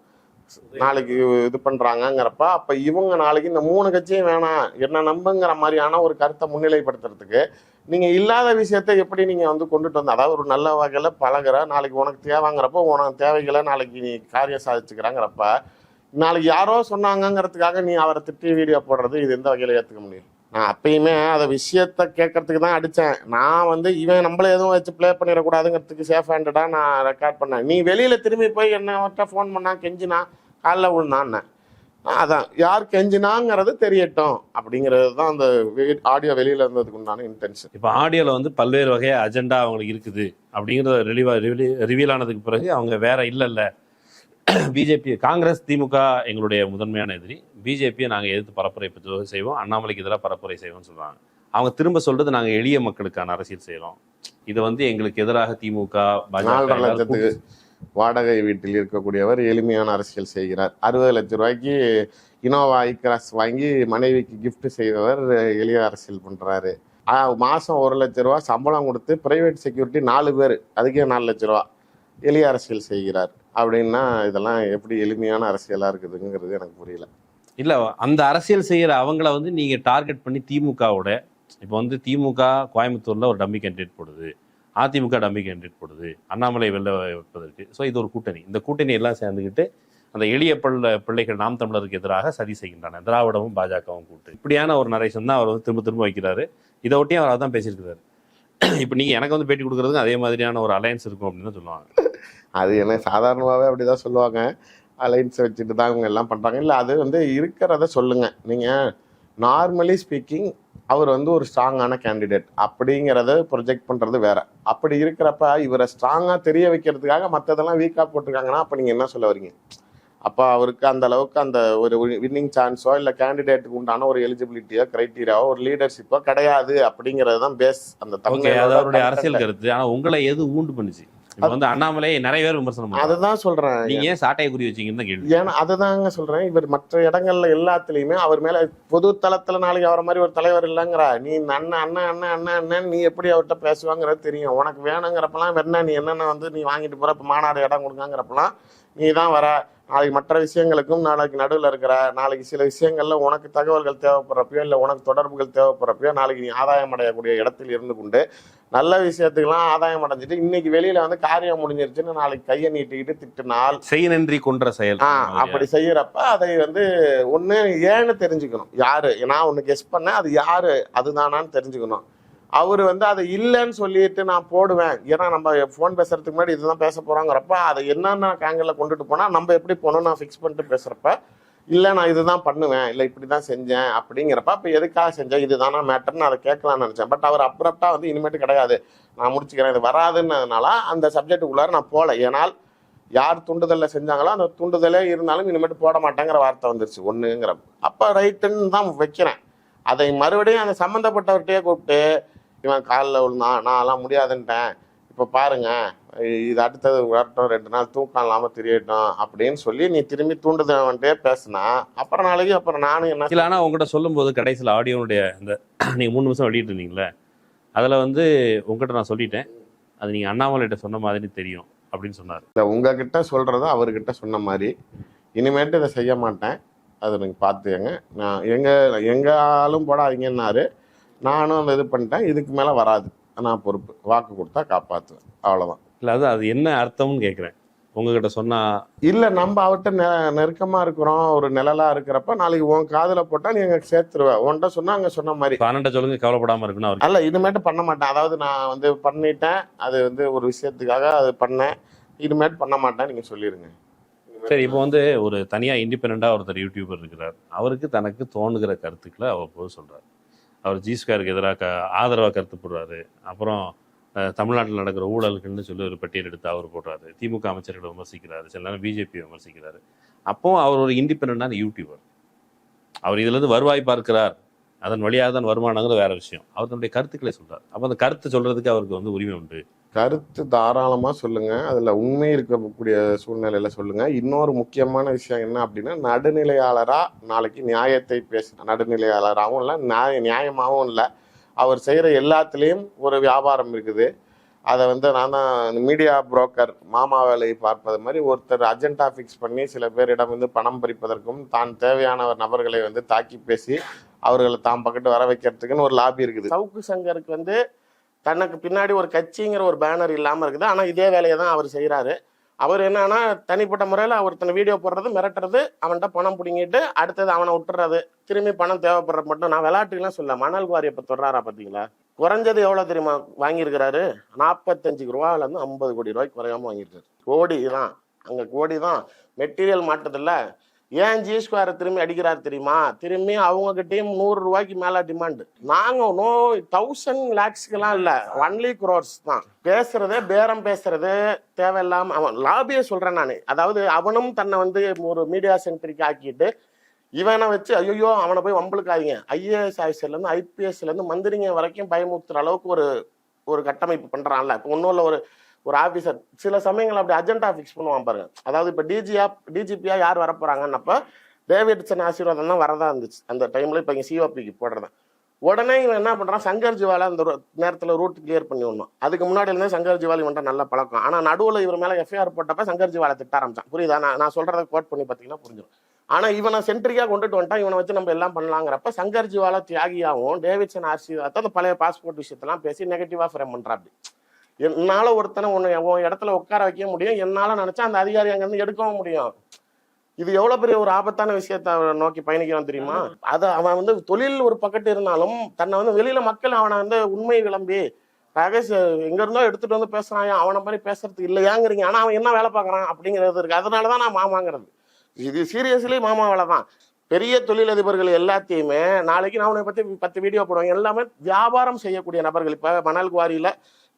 நாளைக்கு இது பண்ணுறாங்கங்கிறப்ப அப்போ இவங்க நாளைக்கு இந்த மூணு கட்சியும் வேணாம் என்ன நம்புங்கிற மாதிரியான ஒரு கருத்தை முன்னிலைப்படுத்துறதுக்கு நீங்கள் இல்லாத விஷயத்தை எப்படி நீங்கள் வந்து கொண்டுட்டு வந்து அதாவது ஒரு நல்ல வகையில் பழகுற நாளைக்கு உனக்கு தேவைங்கிறப்போ உனக்கு தேவைகளை நாளைக்கு நீ காரியம் சாதிச்சுக்கிறாங்கிறப்ப நாளைக்கு யாரோ சொன்னாங்கங்கிறதுக்காக நீ அவரை திட்டி வீடியோ போடுறது இது எந்த வகையில ஏற்றுக்க முடியும்? நான் அப்பயுமே அதை விஷயத்த கேட்கறதுக்கு தான் அடித்தேன் நான் வந்து இவன் நம்மள எதுவும் வச்சு ப்ளே பண்ணிடக்கூடாதுங்கிறதுக்கு சேஃப் ஹேண்டடாக நான் ரெக்கார்ட் பண்ணேன். நீ வெளியில் திரும்பி போய் என்ன ஃபோன் பண்ணா கெஞ்சினா காலைல விழுந்தான்னு அதான். யார் கெஞ்சினாங்கிறது தெரியட்டும். அப்படிங்கிறது தான் அந்த ஆடியோ வெளியில இருந்ததுக்கு உண்டான இன்டென்ஷன் இப்போ ஆடியோல வந்து பல்வேறு வகை அஜெண்டா அவங்களுக்கு இருக்குது. அப்படிங்கிறத ரிலீவா ரிவீல் ஆனதுக்கு பிறகு அவங்க வேற இல்ல இல்ல பிஜேபி காங்கிரஸ் திமுக எங்களுடைய முதன்மையான எதிரி. பிஜேபியை நாங்க எதிர்த்து பரப்புரை செய்வோம். அண்ணாமலைக்கு எதிராக பரப்புரை செய்வோம்னு சொல்றாங்க. அவங்க திரும்ப சொல்றது நாங்க எளிய மக்களுக்கான அரசியல் செய்றோம். இது வந்து எங்களுக்கு எதிராக திமுக பாஜக வாடகை வீட்டில் இருக்கக்கூடியவர் எளிமையான அரசியல் செய்கிறார். அறுபது லட்சம் ரூபாய்க்கு இனோவா ஐக்ராஸ் வாங்கி மனைவிக்கு கிஃப்ட் செய்தவர் எளிய அரசியல் பண்ணுறாரு மாதம் ஒரு லட்ச ரூபா சம்பளம் கொடுத்து பிரைவேட் செக்யூரிட்டி நாலு பேர் அதுக்கே நாலு லட்ச ரூபா எளிய அரசியல் செய்கிறார். அப்படின்னா இதெல்லாம் எப்படி எளிமையான அரசியலாக இருக்குதுங்கிறது எனக்கு புரியல. இல்லை அந்த அரசியல் செய்கிற அவங்கள வந்து நீங்கள் டார்கெட் பண்ணி திமுகவோட இப்போ வந்து திமுக கோயம்புத்தூரில் ஒரு டம்மி கேண்டிடேட் போடுது. அதிமுக டம்மி கேண்டிடேட் போடுது. அண்ணாமலை வெளில வைப்பதற்கு. ஸோ இது ஒரு கூட்டணி. இந்த கூட்டணி எல்லாம் சேர்ந்துக்கிட்டு அந்த எளிய பிள்ளை பிள்ளைகள் நாம் தமிழருக்கு எதிராக சதி செய்கின்றன. திராவிடமும் பாஜகவும் கூட்டு. இப்படியான ஒரு நரேஷன் தான் அவர் வந்து திரும்ப திரும்ப வைக்கிறாரு. இதை ஒட்டியும் அவர் அதான் பேசியிருக்கிறாரு. <clears throat> இப்போ நீங்கள் எனக்கு வந்து பேட்டி கொடுக்குறதுக்கு அதே மாதிரியான ஒரு அலையன்ஸ் இருக்கும் அப்படின்னு தான் சொல்லுவாங்க. அது என்ன சாதாரணமாகவே அப்படிதான் சொல்லுவாங்க. அலைன்ஸ் வச்சுட்டு தான் அவங்க எல்லாம் பண்ணுறாங்க இல்லை அது வந்து இருக்கிறத சொல்லுங்கள் நீங்கள் நார்மலி ஸ்பீக்கிங் அவர் வந்து ஒரு ஸ்ட்ராங்கான கேண்டிடேட் அப்படிங்கிறத ப்ரொஜெக்ட் பண்றது வேற. அப்படி இருக்கிறப்ப இவரை ஸ்ட்ராங்கா தெரிய வைக்கிறதுக்காக மற்றதெல்லாம் வீக்கா போட்டிருக்காங்கன்னா அப்ப நீங்க என்ன சொல்ல வரீங்க? அப்போ அவருக்கு அந்த அளவுக்கு அந்த ஒரு வின்னிங் சான்ஸோ இல்லை கேண்டிடேட்டுக்கு உண்டான ஒரு எலிஜிபிலிட்டியோ கிரைட்டீரியாவோ ஒரு லீடர்ஷிப்போ கிடையாது அப்படிங்கிறது தான் பேஸ் அந்த அது அவருடைய. அரசியல் கருத்து. ஆனா உங்களை எது ஊண்டு பண்ணுச்சு? இப்போ வந்து அண்ணாமலை நிறைய பேர் விமர்சனம் அதுதான் சொல்றேன். நீங்க ஏன் சாட்டையை குறி வச்சீங்கன்னு கேள்வி. ஏன்னா அதுதாங்க சொல்றேன். இவர் மற்ற இடங்கள்ல எல்லாத்துலயுமே அவர் மேல பொது தளத்துல நாளைக்கு அவரை மாதிரி ஒரு தலைவர் இல்லைங்கிறா. நீ அண்ணன் அண்ணன் அண்ணன் அண்ணன் அண்ணன் நீ எப்படி அவர்கிட்ட பேசுவாங்கிறது தெரியும். உனக்கு வேணுங்கிறப்பெல்லாம் வேணா நீ என்னென்ன வந்து நீ வாங்கிட்டு போற? இப்ப மாநாடு இடம் கொடுக்காங்கிறப்பெல்லாம் நீ தான் வர. நாளைக்கு மற்ற விஷயங்களுக்கும் நாளைக்கு நடுவில் இருக்கிற நாளைக்கு சில விஷயங்கள்ல உனக்கு தகவல்கள் தேவைப்படுறப்பயோ இல்லை உனக்கு தொடர்புகள் தேவைப்படுறப்பயோ நாளைக்கு நீ ஆதாயம் அடையக்கூடிய இடத்தில் இருந்து கொண்டு நல்ல விஷயத்துக்கெல்லாம் ஆதாயம் அடைஞ்சிட்டு இன்னைக்கு வெளியில வந்து காரியம் முடிஞ்சிருச்சுன்னு நாளைக்கு கையை நீட்டிக்கிட்டு திட்டினால் செய் நன்றி கொன்ற செயல் அப்படி செய்யறப்ப அதை வந்து ஒண்ணு ஏன்னு தெரிஞ்சுக்கணும். யாரு? நான் ஒண்ணு கெஸ் பண்ணேன் அது யாரு? அதுதானான்னு தெரிஞ்சுக்கணும். அவர் வந்து அதை இல்லைன்னு சொல்லிட்டு நான் போடுவேன். ஏன்னா நம்ம ஃபோன் பேசுறதுக்கு முன்னாடி இதுதான் பேச போறோங்கிறப்ப அதை என்னென்ன ஆங்கிளில் கொண்டுட்டு போனால் நம்ம எப்படி போனோம் நான் ஃபிக்ஸ் பண்ணிட்டு பேசுறப்ப இல்லை நான் இதுதான் பண்ணுவேன். இல்லை இப்படி தான் செஞ்சேன். அப்படிங்கிறப்ப அப்போ எதுக்காக செஞ்சேன்? இதுதானா மேட்டர்னு அதை கேட்கலாம்னு நினச்சேன். பட் அவர் அப்புறப்பா வந்து இனிமேட்டு கிடையாது. நான் முடிச்சுக்கிறேன். இது வராதுன்னதுனால அந்த சப்ஜெக்ட்டுக்குள்ளார நான் போகல. ஏனால் யார் தூண்டுதலில் செஞ்சாங்களோ அந்த தூண்டுதலே இருந்தாலும் இனிமேட்டு போட மாட்டேங்கிற வார்த்தை வந்துருச்சு ஒன்றுங்கிற அப்போ ரைட்டுன்னு தான் வைக்கிறேன். அதை மறுபடியும் அந்த சம்மந்தப்பட்டவர்கிட்டயே கூப்பிட்டு இவன் காலில் விழுந்தான் நான்லாம் முடியாதுன்ட்டேன். இப்போ பாருங்க இது அடுத்தது வரட்டும் ரெண்டு நாள் தூக்கம் இல்லாமல் தெரியட்டும் அப்படின்னு சொல்லி நீ திரும்பி தூண்டுதவன்ட்டே பேசுனா அப்புறம் நாளைக்கு அப்புறம் நானும் என்ன இல்ல ஆனா உங்ககிட்ட சொல்லும்போது கடைசியில் ஆடியோனுடைய இந்த நீங்க மூணு நிமிஷம் வெளியிட்டு இருந்தீங்களே அதுல வந்து உங்ககிட்ட நான் சொல்லிட்டேன். அது நீங்க அண்ணாமலைகிட்ட சொன்ன மாதிரி தெரியும் அப்படின்னு சொன்னார். இல்லை உங்ககிட்ட சொல்கிறத அவர்கிட்ட சொன்ன மாதிரி இனிமேட்டு இதை செய்ய மாட்டேன். அதை நீங்கள் பார்த்துக்கங்க. நான் எங்கள் எங்கள் ஆளும் போடாதீங்கன்னாரு. நானும் அந்த இது பண்ணிட்டேன். இதுக்கு மேலே வராது. நான் பொறுப்பு. வாக்கு கொடுத்தா காப்பாற்றுவேன் அவ்வளோதான் இல்ல அது அது என்ன அர்த்தம்னு கேக்குறேன். உங்ககிட்ட சொன்னா இல்லை நம்ம அவர்கிட்ட நெ நெருக்கமாக இருக்கிறோம். ஒரு நிழலா இருக்கிறப்ப நாளைக்கு உன் காதில் போட்டால் நீ அங்கே சேர்த்துருவ. உன்கிட்ட சொன்னா அங்கே சொன்ன மாதிரி. பன்னெண்ட சொல்லுங்க கவலைப்படாம இருக்குன்னு அவர் அல்ல இனிமேட்டு பண்ண மாட்டேன். அதாவது நான் வந்து பண்ணிட்டேன். அது வந்து ஒரு விஷயத்துக்காக அது பண்ணேன். இனிமேட்டு பண்ண மாட்டேன். நீங்கள் சொல்லிடுங்க சரி இப்போ வந்து ஒரு தனியா இண்டிபெண்டா ஒருத்தர் யூடியூபர் இருக்கிறார். அவருக்கு தனக்கு தோணுகிற கருத்துக்களை அவ்வப்போது சொல்றாரு. அவர் ஜிஸ்காருக்கு எதிராக ஆதரவாக கருத்து போடுறாரு. அப்புறம் தமிழ்நாட்டில் நடக்கிற ஊழல்கள்னு சொல்லி ஒரு பட்டியல் எடுத்து அவர் போடுறாரு. திமுக அமைச்சர்களை விமர்சிக்கிறாரு. சில நேரம் பிஜேபி விமர்சிக்கிறாரு. அப்போ அவர் ஒரு இண்டிபெண்டான யூடியூபர் அவர் இதுலேருந்து வருவாய் பார்க்கிறார். அதன் வழியாக தான் வருமானங்கிறது வேற விஷயம். அவர் தன்னுடைய கருத்துக்களை சொல்றாரு. அப்போ அந்த கருத்து சொல்றதுக்கு அவருக்கு வந்து உரிமை உண்டு. கருத்து தாராளமாக சொல்லுங்க. அதில் உண்மை இருக்கக்கூடிய சூழ்நிலையில சொல்லுங்க. இன்னொரு முக்கியமான விஷயம் என்ன அப்படின்னா நடுநிலையாளராக நாளைக்கு நியாயத்தை பேச நடுநிலையாளராகவும் இல்லை நியாய நியாயமாகவும் இல்லை. அவர் செய்கிற எல்லாத்துலேயும் ஒரு வியாபாரம் இருக்குது. அதை வந்து நான் தான் மீடியா புரோக்கர் மாமா வேலையை பார்ப்பது மாதிரி ஒருத்தர் அஜெண்டா ஃபிக்ஸ் பண்ணி சில பேரிடம் வந்து பணம் பறிப்பதற்கும் தான் தேவையான நபர்களை வந்து தாக்கி பேசி அவர்களை தாம் பக்கத்து வர வைக்கிறதுக்குன்னு ஒரு லாபி இருக்குது. சவுக்கு சங்கருக்கு வந்து தனக்கு பின்னாடி ஒரு கட்சிங்கிற ஒரு பேனர் இல்லாமல் இருக்குது. ஆனால் இதே வேலையை தான் அவர் செய்கிறாரு அவர் என்னன்னா தனிப்பட்ட முறையில் ஒருத்தனை வீடியோ போடுறது மிரட்டுறது அவன்கிட்ட பணம் பிடிங்கிட்டு அடுத்தது அவனை விட்டுறது திரும்பி பணம் தேவைப்படுற மட்டும் நான் விளையாட்டுக்கெல்லாம் சொல்ல மணல் குவாரியை இப்போ தொடராரா பார்த்தீங்களா குறைஞ்சது எவ்வளோ தெரியுமா வாங்கியிருக்கிறாரு? நாற்பத்தஞ்சு ரூபாயிலேருந்து ஐம்பது கோடி ரூபாய்க்கு குறையாம வாங்கியிருக்காரு. கோடி தான். அங்கே கோடி தான். மெட்டீரியல் மாட்டதில்லை ஏன் ஜி ஸ்கொயர் திரும்பி அடிக்கிறார் தெரியுமா? திரும்பி அவங்க நூறு ரூபாய்க்கு மேலே டிமாண்ட் நாங்கள் நோ தௌசண்ட் லேக்ஸ்க்கெல்லாம் இல்லை. ஒன்லி குரோர்ஸ் தான். பேசுறது பேரம் பேசுறது தேவையில்லாம அவன் லாபியை சொல்கிறேன் நான். அதாவது அவனும் தன்னை வந்து ஒரு மீடியா சென்டருக்கு ஆக்கிட்டு இவனை வச்சு ஐயோ அவனை போய் வம்பளுக்காதீங்க ஐஏஎஸ் ஆஃபீஸர்லேருந்து ஐபிஎஸ்லேருந்து மந்திரிங்க வரைக்கும் பயமுறுத்துற அளவுக்கு ஒரு ஒரு கட்டமைப்பு பண்ணுறான்ல இப்போ ஒன்றும் இல்லை ஒரு ஒரு ஆஃபீஸர் சில சமயங்கள் அப்படி அஜெண்டா ஃபிக்ஸ் பண்ணுவான் பாருங்க. அதாவது இப்போ டிஜியா டிஜிபியா யார் வர போறாங்கன்னப்ப டேவிட்சன் ஆசீர்வாதம் தான் வரதா இருந்துச்சு. அந்த டைம்ல இப்போ இங்கே சிஓபிக்கு போடுறதான் உடனே இவன் என்ன பண்ணுறான் சங்கர் ஜிவாலா அந்த நேரத்தில் ரூட் கிளியர் பண்ணி விடணும். அதுக்கு முன்னாடி இருந்தே சங்கர் ஜிவாலி வந்துட்டு நல்ல பழக்கம். ஆனால் நடுவில் இவர் மேலே எஃப்ஐஆர் போட்டப்ப சங்கர் ஜிவாலை திட்ட ஆரம்பிச்சான். புரியுதா? நான் நான் சொல்கிறத கோட் பண்ணி பார்த்தீங்கன்னா புரிஞ்சிடும். ஆனால் இவனை சென்ட்ரிக்காக கொண்டுட்டு வந்துட்டான். இவனை வச்சு நம்ம எல்லாம் பண்ணலாங்கிறப்ப சங்கர் ஜிவாலா தியாகியாகவும் டேவிட்சன் ஆர்சி அந்த பழைய பாஸ்போர்ட் விஷயத்தெல்லாம் பேசி நெகட்டிவாக ஃப்ரேம் பண்றாப்படி என்னால ஒருத்தனை உன்னை உன் இடத்துல உட்கார வைக்க முடியும். என்னால நினைச்சா அந்த அதிகாரி அங்க இருந்து எடுக்கவும் முடியும். இது எவ்வளவு பெரிய ஒரு ஆபத்தான விஷயத்தை அவன் நோக்கி பயணிக்கிறான் தெரியுமா? அது அவன் வந்து தொழில் ஒரு பக்கத்து இருந்தாலும் தன்னை வந்து வெளியில மக்கள் அவனை வந்து உண்மை விளம்பி ரகசிய எங்க இருந்தோ எடுத்துட்டு வந்து பேசுறான் அவனை மாதிரி பேசுறதுக்கு இல்லையாங்கிறீங்க. ஆனா அவன் என்ன வேலை பார்க்கறான் அப்படிங்கிறது இருக்கு. அதனாலதான் நான் மாமாங்கிறது. இது சீரியஸ்லி மாமா வேலை தான். பெரிய தொழிலதிபர்கள் எல்லாத்தையுமே நாளைக்கு நான் உன்னை பத்தி பத்து வீடியோ போடுவேன். எல்லாமே வியாபாரம் செய்யக்கூடிய நபர்கள். இப்ப மணல் குவாரியில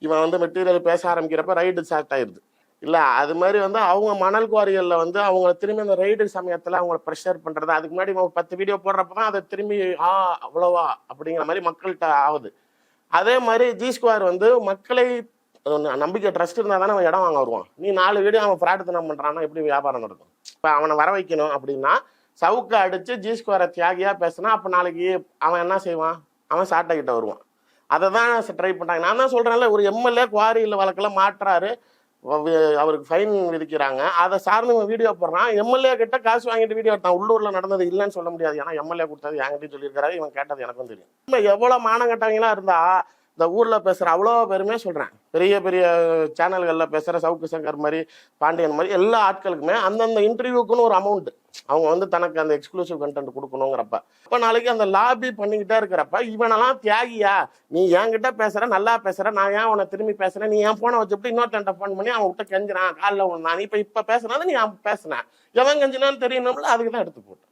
இவன் வந்து மெட்டீரியல் பேச ஆரம்பிக்கிறப்ப ரைடு ஸ்டார்ட் ஆயிடுது இல்லை அது மாதிரி வந்து அவங்க மணல் குவாரிகளில் வந்து அவங்க திரும்பி அந்த ரைடு சமயத்தில் அவங்கள ப்ரெஷர் பண்ணுறது அதுக்கு முன்னாடி பத்து வீடியோ போடுறப்ப தான் அதை திரும்பி ஆ அவ்வளோவா? அப்படிங்கிற மாதிரி மக்கள்கிட்ட ஆகுது. அதே மாதிரி ஜி ஸ்கொயர் வந்து மக்களை நம்பிக்கை ட்ரஸ்ட் இருந்தால் தானே அவன் இடம் வாங்க வருவான். நீ நாலு வீடியோ அவன் பிரார்த்தனை பண்ணுறான்னா எப்படி வியாபாரம் நடக்கும்? இப்போ அவனை வர வைக்கணும் அப்படின்னா சவுக்கு அடித்து ஜி ஸ்கொயரை தியாகியாக பேசினா அப்போ நாளைக்கு அவன் என்ன செய்வான்? அவன் சாட்டை கிட்ட வருவான். அதை தான் ட்ரை பண்ணுறாங்க நான் தான் சொல்கிறேன்ல ஒரு எம்எல்ஏ குவாரியில் வழக்கில் மாட்டுறாரு. அவருக்கு ஃபைன் விதிக்கிறாங்க. அதை சார்ந்து இவன் வீடியோ போடுறான். எம்எல்ஏ கிட்ட காசு வாங்கிட்டு வீடியோ எடுத்தான். உள்ளூரில் நடந்தது இல்லைன்னு சொல்ல முடியாது. ஏன்னா எம்எல்ஏ கொடுத்தது என்கிட்டயும் சொல்லியிருக்காரு இவன் கேட்டது எனக்கும் தெரியும். இப்ப எவ்வளோ மானம் கட்டவங்களா இருந்தால் இந்த ஊர்ல பேசுற அவ்வளோ பேருமே சொல்றேன். பெரிய பெரிய சேனல்கள்ல பேசுற சவுக்கு சங்கர் மாதிரி பாண்டியன் மாதிரி எல்லா ஆட்களுக்குமே அந்தந்த இன்டர்வியூக்குன்னு ஒரு அமௌண்ட் அவங்க வந்து தனக்கு அந்த எக்ஸ்க்ளூசிவ் கண்டென்ட் கொடுக்கணுங்கிறப்ப. இப்போ நாளைக்கு அந்த லாபி பண்ணிக்கிட்டே இருக்கிறப்ப இவனெல்லாம் தியாகியா? நீ என்கிட்ட பேசுற நல்லா பேசுற நான் ஏன் உன்னை திரும்பி பேசுறேன்? நீ என் போனை வச்சுட்டு இன்னொருத்தன்ட்ட ஃபோன் பண்ணி அவன் விட்டு கெஞ்சினான் காலில் நான் இப்போ இப்போ பேசுனாலும் நீ அவன் பேசுன. எவன் கெஞ்சினான்னு தெரியணும்ல அதுக்கு தான் எடுத்து போட்டேன்.